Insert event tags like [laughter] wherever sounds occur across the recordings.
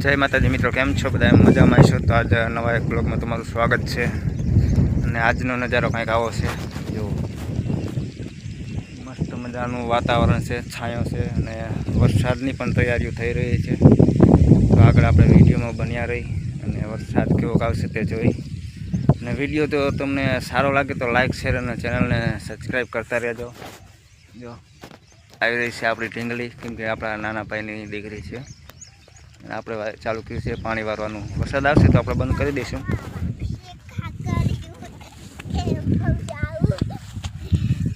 જય માતાજી મિત્રો, કેમ છો? બધા મજામાં છો? તો આજે નવા એક બ્લોગમાં તમારું સ્વાગત છે. અને આજનો નજારો કંઈક આવો છે. જો, મસ્ત મજાનું વાતાવરણ છે, છાંયો છે અને વરસાદની પણ તૈયારીઓ થઈ રહી છે. તો આગળ આપણે વિડીયોમાં બન્યા રહી અને વરસાદ કેવો આવશે તે જોઈ. અને વીડિયો તો તમને સારો લાગે તો લાઇક શેર અને ચેનલને સબસ્ક્રાઈબ કરતા રહેજો. જો, આવી રહી છે આપણી ઢીંગલી કેમકે આપણા નાના ભાઈની દીકરી છે. અને આપણે ચાલુ કર્યું છે પાણી વારવાનું. વરસાદ આવશે તો આપણે બંધ કરી દઈશું.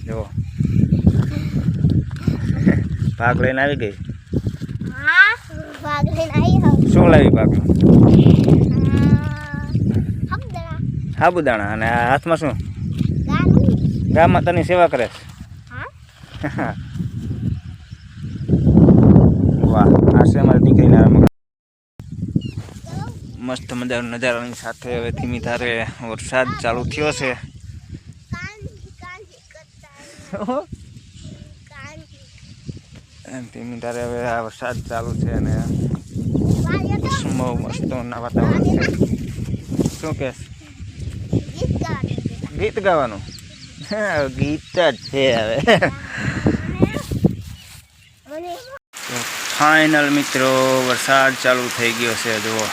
જો [laughs] ભાગ લઈને આવી ગઈ? શું લાવી ભાગ? સાબુદાણા અને હાથમાં શું? ગામ માતાની સેવા કરે છે. [laughs] વાહ, આ છે અમારી દીકરીના મસ્ત મજાનો નજારાની સાથે. હવે ધીમી ધારે વરસાદ ચાલુ થયો છે. ધીમી ધારે હવે આ વરસાદ ચાલુ છે અને બહુ મસ્ત વાતાવરણ છે. શું કે ગીત ગાવાનું? ગીત જ છે હવે. ફાઇનલ મિત્રો, વરસાદ ચાલુ થઈ ગયો છે, જુઓ.